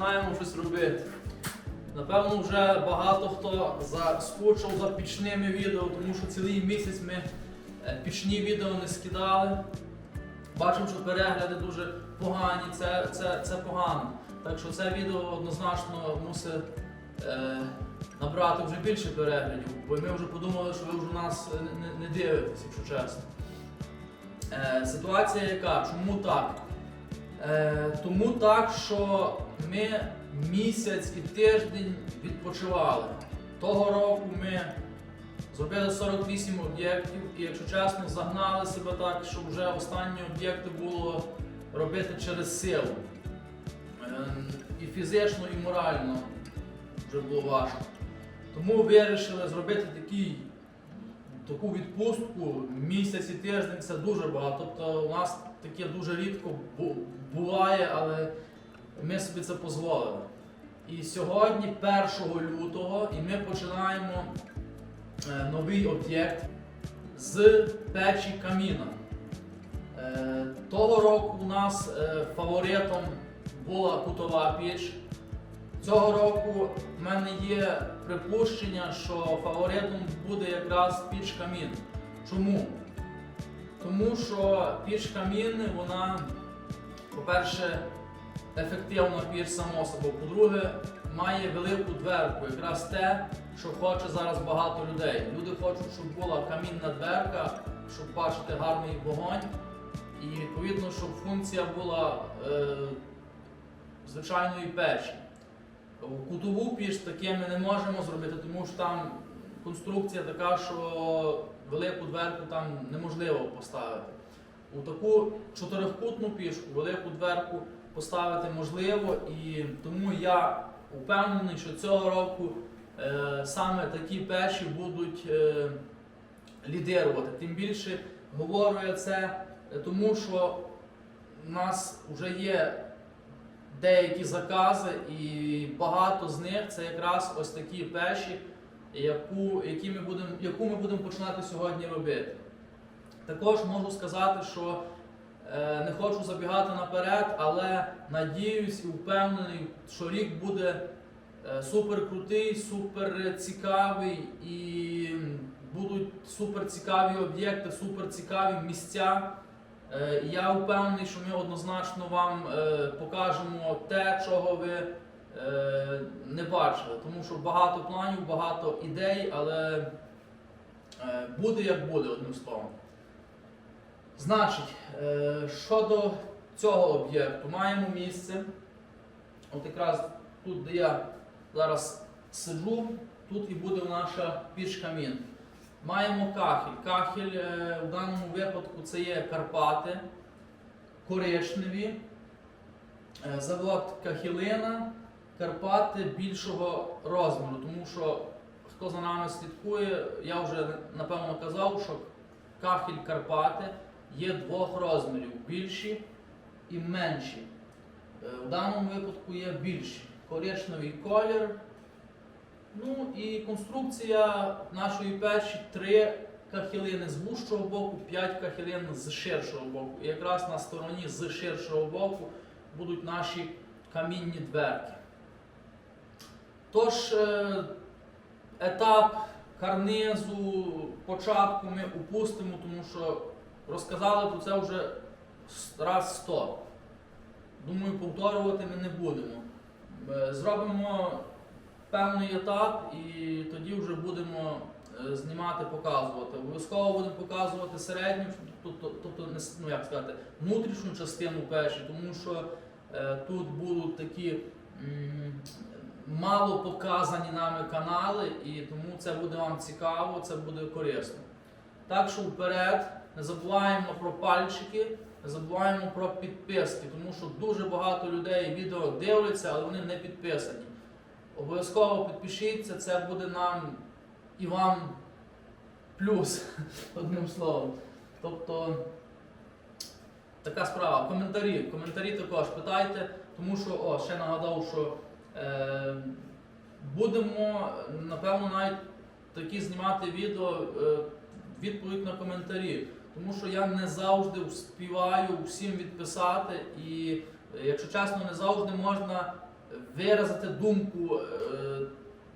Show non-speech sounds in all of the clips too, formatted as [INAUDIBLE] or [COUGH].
Починаємо щось робити. Напевно, вже багато хто заскучив за пічними відео, тому що цілий місяць ми е, пічні відео не скидали. Бачимо, що перегляди дуже погані, це, це, це погано. Так що це відео однозначно мусить е, набрати вже більше переглядів, бо ми вже подумали, що ви вже нас е, не, не дивитесь, якщо чесно. Е, ситуація яка? Чому так? Е, тому так, що ми місяць і тиждень відпочивали. Того року ми зробили 48 об'єктів і, якщо чесно, загнали себе так, щоб вже останні об'єкти було робити через силу. Е, і фізично, і морально вже було важко. Тому вирішили зробити такий, таку відпустку місяць і тиждень це дуже багато. Тобто у нас таке дуже рідко буває, але ми собі це дозволили. І сьогодні, 1 лютого, і ми починаємо е, новий об'єкт з печі каміна. Е, того року у нас е, фаворитом була кутова піч. Цього року в мене є припущення, що фаворитом буде якраз піч камін. Чому? Тому що піч камін, вона, по-перше, ефективна піч само собою. По-друге, має велику дверку, якраз те, що хоче зараз багато людей. Люди хочуть, щоб була камінна дверка, щоб бачити гарний вогонь. І відповідно, щоб функція була е, звичайної печі. Кутову піч таке ми не можемо зробити, тому що там конструкція така, що велику дверку там неможливо поставити. У таку чотирикутну пішку велику дверку поставити можливо, і тому я впевнений, що цього року е, саме такі печі будуть е, лідирувати. Тим більше говорю я це, е, тому що у нас вже є деякі закази, і багато з них це якраз ось такі печі, яку, які ми будем, яку ми будемо починати сьогодні робити. Також можу сказати, що е, не хочу забігати наперед, але надіюсь і впевнений, що рік буде е, супер крутий, супер цікавий і будуть супер цікаві об'єкти, супер цікаві місця. Е, Я впевнений, що ми однозначно вам покажемо те, чого ви не бачили. Тому що багато планів, багато ідей, але буде як буде, одним словом. Значить, е, щодо цього об'єкту, маємо місце. От якраз тут, де я зараз сиджу, тут і буде наша піч камін. Маємо кахель. Кахель е, в даному випадку це є Карпати, коричневі, е, завод Кахілина, Карпати більшого розміру. Тому що хто за нами слідкує, я вже напевно казав, що кахель Карпати є двох розмірів більші і менші. Е, В даному випадку є більші. Коричневий колір. Ну і конструкція нашої печі три кахілини з вужчого боку, п'ять кахілин з ширшого боку. І якраз на стороні з ширшого боку будуть наші камінні дверки. Тож, е, етап карнизу, початку ми упустимо, тому що розказали про це вже раз сто. Думаю, повторювати ми не будемо. Е, Зробимо певний етап і тоді вже будемо е, знімати, показувати. Обов'язково будемо показувати середню, тобто, тобто ну, як сказати, внутрішню частину печі, тому що е, тут будуть такі мало показані нами канали, і тому це буде вам цікаво, це буде корисно. Так що вперед, не забуваємо про пальчики, не забуваємо про підписки, тому що дуже багато людей відео дивляться, але вони не підписані. Обов'язково підпишіться, це буде нам і вам плюс, [LAUGHS] одним словом. Тобто така справа. Коментарі. Коментарі також питайте, тому що, о, ще нагадав, що е, будемо, напевно, навіть такі знімати відео е, відповідь на коментарі. Тому що я не завжди вспіваю всім відписати і е, якщо чесно, не завжди можна виразити думку е,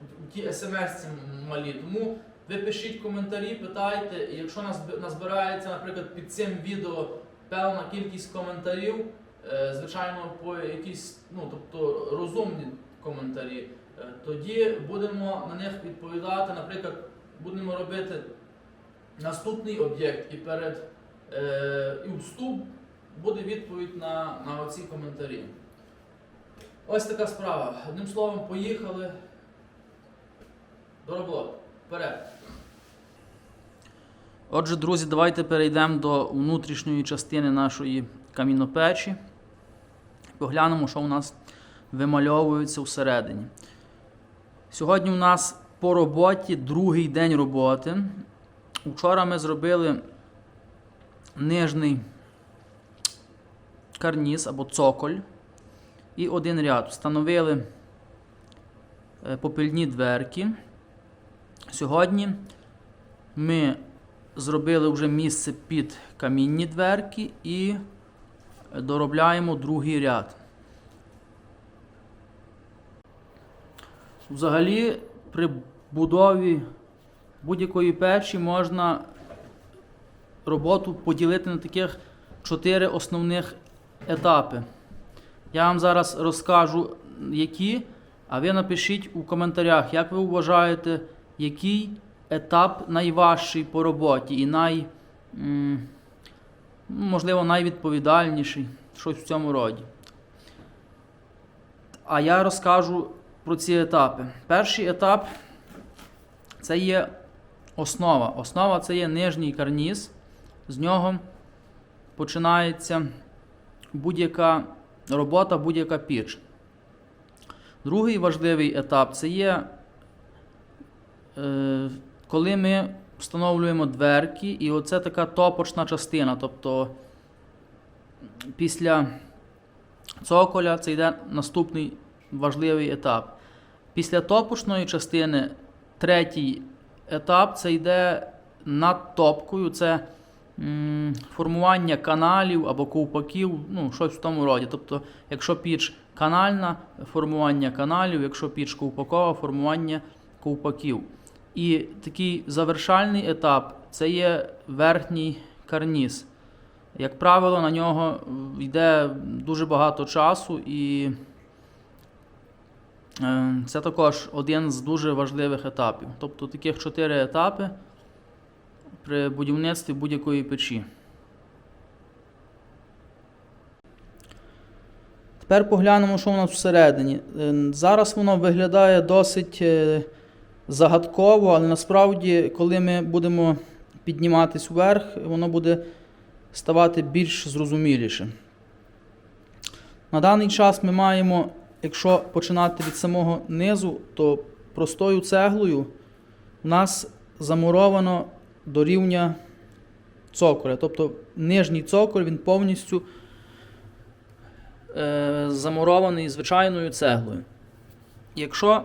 у тій смс малі. Тому ви пишіть коментарі, питайте, і якщо назб- назбирається, наприклад, під цим відео певна кількість коментарів, е, звичайно, по якісь, ну тобто розумні коментарі, тоді будемо на них відповідати. Наприклад, будемо робити наступний об'єкт і перед е, і вступ буде відповідь на, на оці коментарі. Ось така справа. Одним словом, поїхали до роботи. Вперед. Отже, друзі, давайте перейдемо до внутрішньої частини нашої камінопечі. Поглянемо, що у нас вимальовується всередині. Сьогодні у нас по роботі другий день роботи. Вчора ми зробили нижній карніз або цоколь і один ряд. Встановили е, попільні дверки. Сьогодні ми зробили вже місце під камінні дверки і доробляємо другий ряд. Взагалі, при будові будь-якої печі можна роботу поділити на таких чотири основних етапи. Я вам зараз розкажу, які, а ви напишіть у коментарях, як ви вважаєте, який етап найважчий по роботі і най, можливо, найвідповідальніший, щось в цьому роді. А я розкажу про ці етапи. Перший етап це є основа. Основа це є нижній карніз. З нього починається будь-яка робота, будь-яка піч. Другий важливий етап це є, е, коли ми встановлюємо дверки, і оце така топочна частина. Тобто після цоколя це йде наступний важливий етап. Після топочної частини третій етап це йде над топкою. Це формування каналів або ковпаків, ну, щось в тому роді. Тобто, якщо піч канальна, формування каналів, якщо піч ковпакова, формування ковпаків. І такий завершальний етап це є верхній карніз. Як правило, на нього йде дуже багато часу, і це також один з дуже важливих етапів. Тобто таких чотири етапи при будівництві будь-якої печі. Тепер поглянемо, що у нас всередині. Е, Зараз воно виглядає досить е, загадково, але насправді, коли ми будемо підніматись вверх, воно буде ставати більш зрозуміліше. На даний час ми маємо, якщо починати від самого низу, то простою цеглою у нас замуровано до рівня цоколя. Тобто нижній цоколь він повністю е, замурований звичайною цеглою. Якщо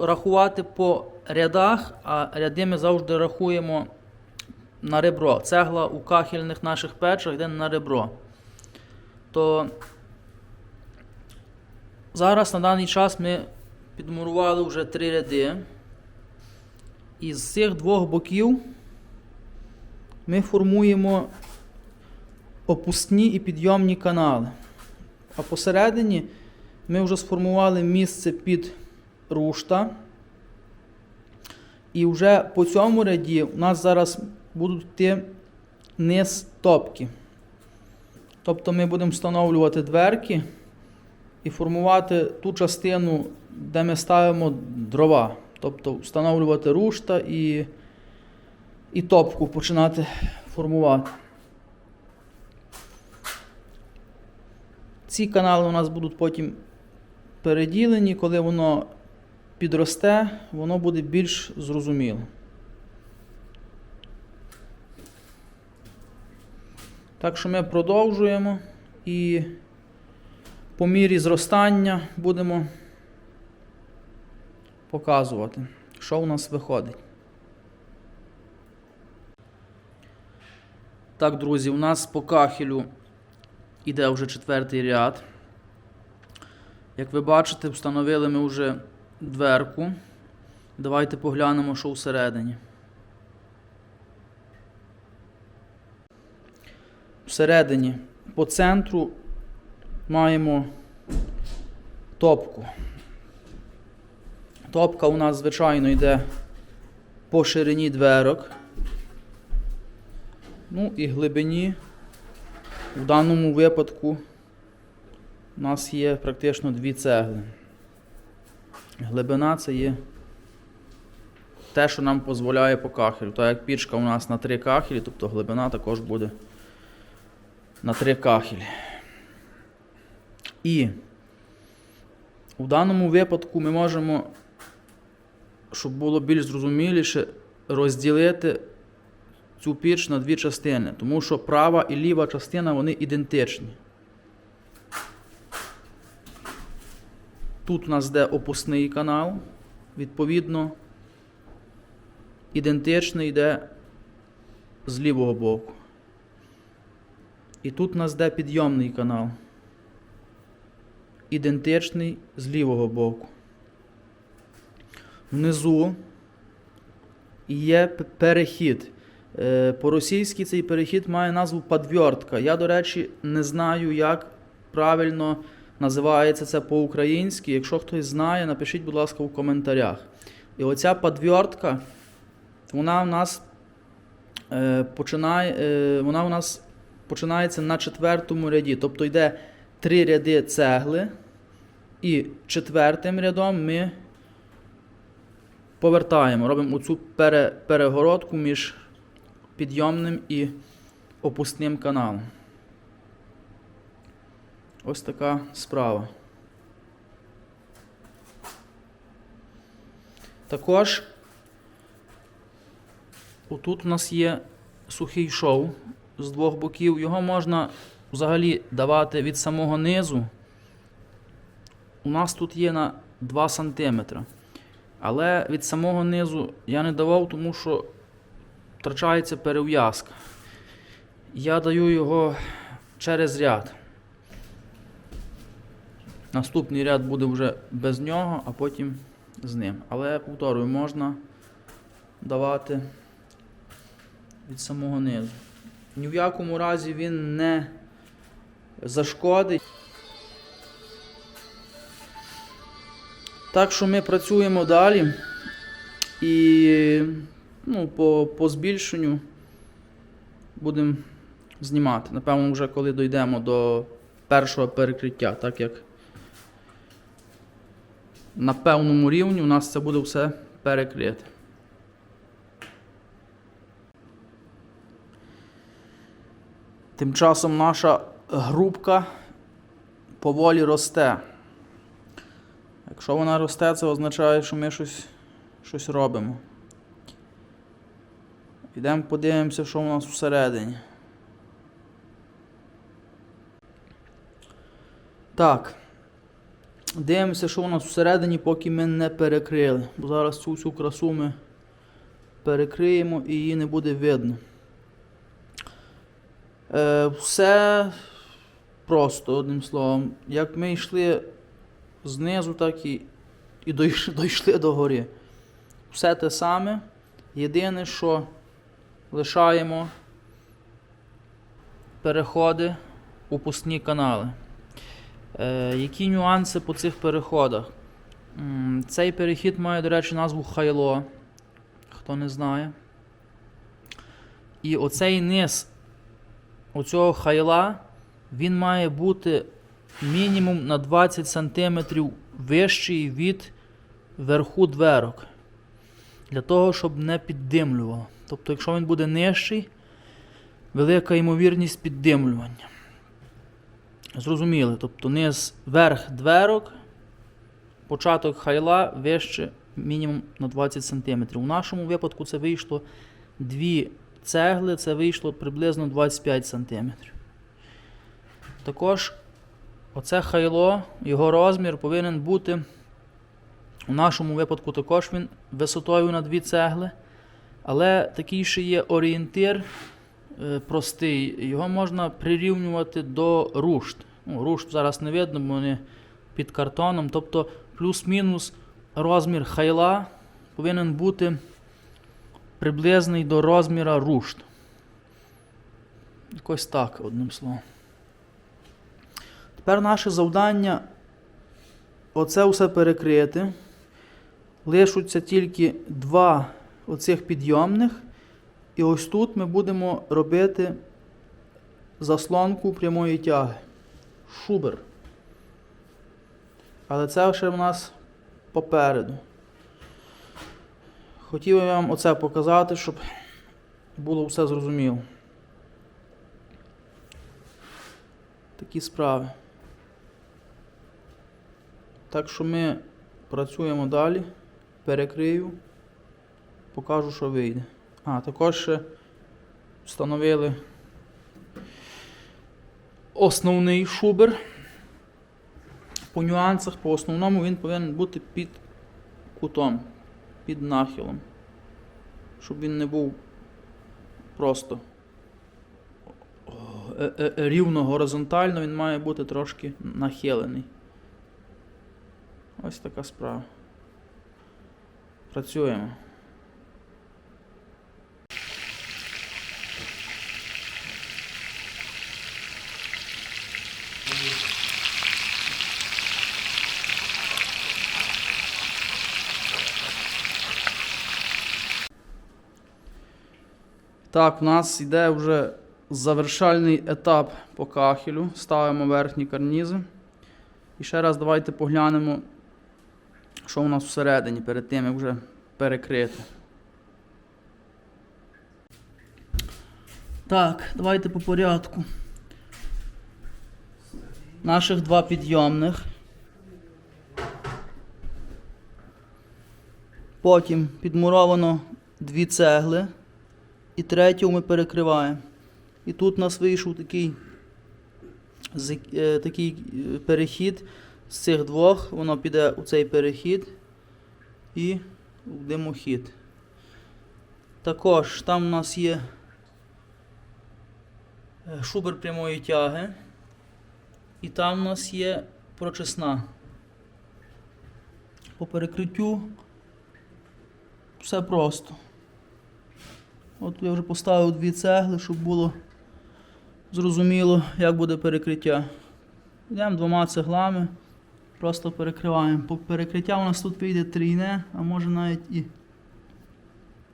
рахувати по рядах, а ряди ми завжди рахуємо на ребро. Цегла у кахельних наших печах йде на ребро. То зараз на даний час ми підмурували вже три ряди. І з цих двох боків ми формуємо опускні і підйомні канали. А посередині ми вже сформували місце під рушта. І вже по цьому ряді у нас зараз будуть йти низ топки. Тобто ми будемо встановлювати дверки і формувати ту частину, де ми ставимо дрова. Тобто встановлювати рушта і, і топку починати формувати. Ці канали у нас будуть потім переділені, коли воно підросте, воно буде більш зрозуміло. Так що ми продовжуємо і по мірі зростання будемо показувати, що у нас виходить. Так, друзі, у нас по кахелю іде вже четвертий ряд. Як ви бачите, встановили ми вже дверку. Давайте поглянемо, що всередині. Всередині по центру маємо топку. Топка у нас, звичайно, йде по ширині дверок. Ну і глибині. В даному випадку у нас є практично дві цегли. Глибина це є те, що нам дозволяє по кахелю. Так як пічка у нас на три кахелі, тобто глибина також буде на три кахелі. І у даному випадку ми можемо, щоб було більш зрозуміліше, розділити цю піч на дві частини, тому що права і ліва частина вони ідентичні. Тут у нас йде опускний канал, відповідно, ідентичний йде з лівого боку. І тут у нас йде підйомний канал. Ідентичний з лівого боку. Внизу є перехід. Е, По-російськи цей перехід має назву подвертка. Я, до речі, не знаю, як правильно називається це по-українськи. Якщо хтось знає, напишіть, будь ласка, в коментарях. І оця подвертка, вона у нас е, починає, е, вона у нас починається на четвертому ряді. Тобто йде три ряди цегли, і четвертим рядом ми повертаємо, робимо оцю пере, перегородку між підйомним і опускним каналом. Ось така справа. Також отут у нас є сухий шов з двох боків. Його можна взагалі давати від самого низу. У нас тут є на 2 см. Але від самого низу я не давав, тому що втрачається перев'язка. Я даю його через ряд. Наступний ряд буде вже без нього, а потім з ним. Але повторюю, можна давати від самого низу. Ні в якому разі він не зашкодить. Так що ми працюємо далі і ну, по, по збільшенню будемо знімати. Напевно, вже коли дійдемо до першого перекриття, так як на певному рівні у нас це буде все перекрите. Тим часом наша грубка поволі росте. Якщо вона росте, це означає, що ми щось, щось робимо. Підемо подивимося, що у нас всередині. Так. Дивимося, що у нас всередині, поки ми не перекрили. Бо зараз цю всю красу ми перекриємо і її не буде видно. Е, все просто, одним словом. Як ми йшли знизу, так і, і дійшли, до гори. Все те саме. Єдине, що лишаємо переходи у пустні канали. Е, які нюанси по цих переходах? Цей перехід має, до речі, назву Хайло. Хто не знає. І оцей низ оцього хайла він має бути мінімум на 20 см вищий від верху дверок. Для того, щоб не піддимлювало. Тобто, якщо він буде нижчий, велика ймовірність піддимлювання. Зрозуміли, тобто низ верх дверок, початок хайла вище мінімум на 20 см. У нашому випадку це вийшло дві цегли, це вийшло приблизно 25 см. Також оце хайло, його розмір повинен бути. У нашому випадку також він висотою на дві цегли. Але такий ще є орієнтир е, простий. Його можна прирівнювати до рушт. Ну, рушт зараз не видно, бо вони під картоном. Тобто плюс-мінус розмір хайла повинен бути приблизний до розміра рушт. Якось так, одним словом. Тепер наше завдання оце все перекрити. Лишуться тільки два оцих підйомних. І ось тут ми будемо робити заслонку прямої тяги. Шубер. Але це ще в нас попереду. Хотів я вам оце показати, щоб було все зрозуміло. Такі справи. Так що ми працюємо далі, перекрию, покажу, що вийде. А, також ще встановили основний шубер. По нюансах, по основному він повинен бути під кутом, під нахилом. Щоб він не був просто е- е- рівно горизонтально, він має бути трошки нахилений. Ось така справа. Працюємо. Так, у нас йде вже завершальний етап по кахелю. Ставимо верхні карнізи. І ще раз давайте поглянемо, що у нас всередині перед тим, як вже перекрити. Так, давайте по порядку. Наших два підйомних. Потім підмуровано дві цегли. І третю ми перекриваємо. І тут у нас вийшов такий, е, такий е, перехід з цих двох, воно піде у цей перехід і в димохід. Також там у нас є е, шубер прямої тяги. І там у нас є прочесна. По перекриттю все просто. От я вже поставив дві цегли, щоб було зрозуміло, як буде перекриття. Йдемо двома цеглами, просто перекриваємо. По перекриття у нас тут вийде трійне, а може навіть і,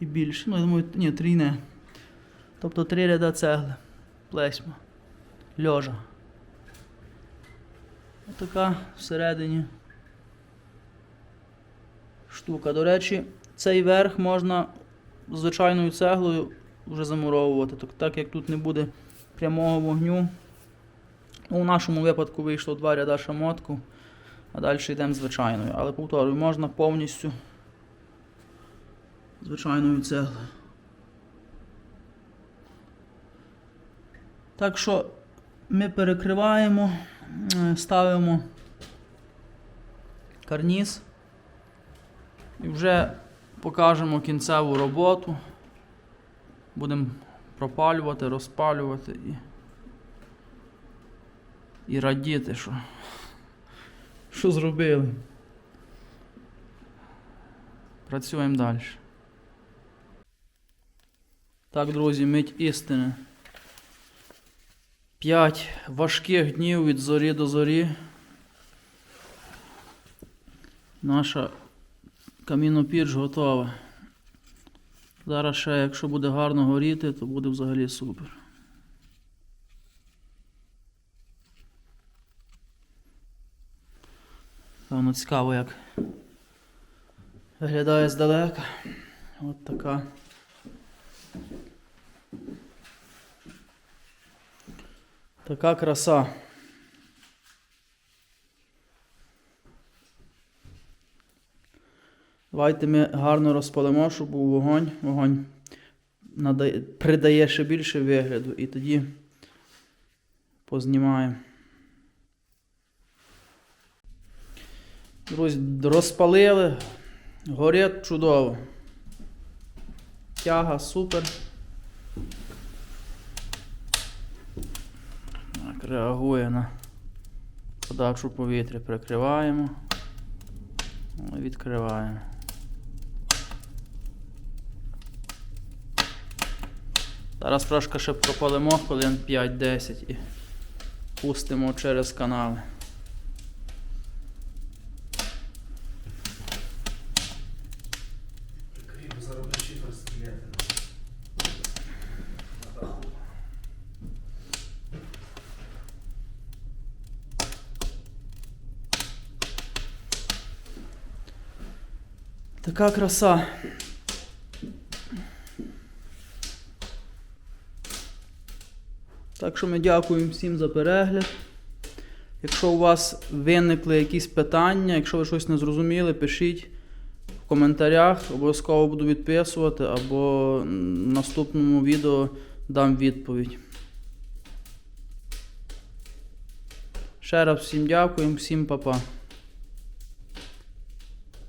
і більше. Ну, я думаю, ні, трійне. Тобто три ряда цегли. Плесьма. Льожа. Отака всередині штука. До речі, цей верх можна звичайною цеглою вже замуровувати. Так, так як тут не буде прямого вогню. Ну, у нашому випадку вийшло два ряда шамотку, а далі йдемо звичайною. Але повторюю, можна повністю звичайною цеглою. Так що ми перекриваємо, е, ставимо карніз і вже покажемо кінцеву роботу. Будемо пропалювати, розпалювати і, і радіти, що, що зробили. Працюємо далі. Так, друзі, мить істини. П'ять важких днів від зорі до зорі. Наша камінопіч готова. Зараз ще, якщо буде гарно горіти, то буде взагалі супер. Певно цікаво, як виглядає здалека. От така. Така краса. Давайте ми гарно розпалимо, щоб був вогонь. Вогонь надає, придає ще більше вигляду і тоді познімаємо. Друзі, розпалили. Горить чудово. Тяга супер. реагує на подачу повітря. Прикриваємо. Ну, Відкриваємо. Зараз трошки ще пропалимо хвилин 5-10 і пустимо через канали. Прикрий, бо зараз буде шифр стріляти. На даху. Така краса. Так що ми дякуємо всім за перегляд. Якщо у вас виникли якісь питання, якщо ви щось не зрозуміли, пишіть в коментарях, обов'язково буду відписувати, або в наступному відео дам відповідь. Ще раз всім дякуємо, всім па-па.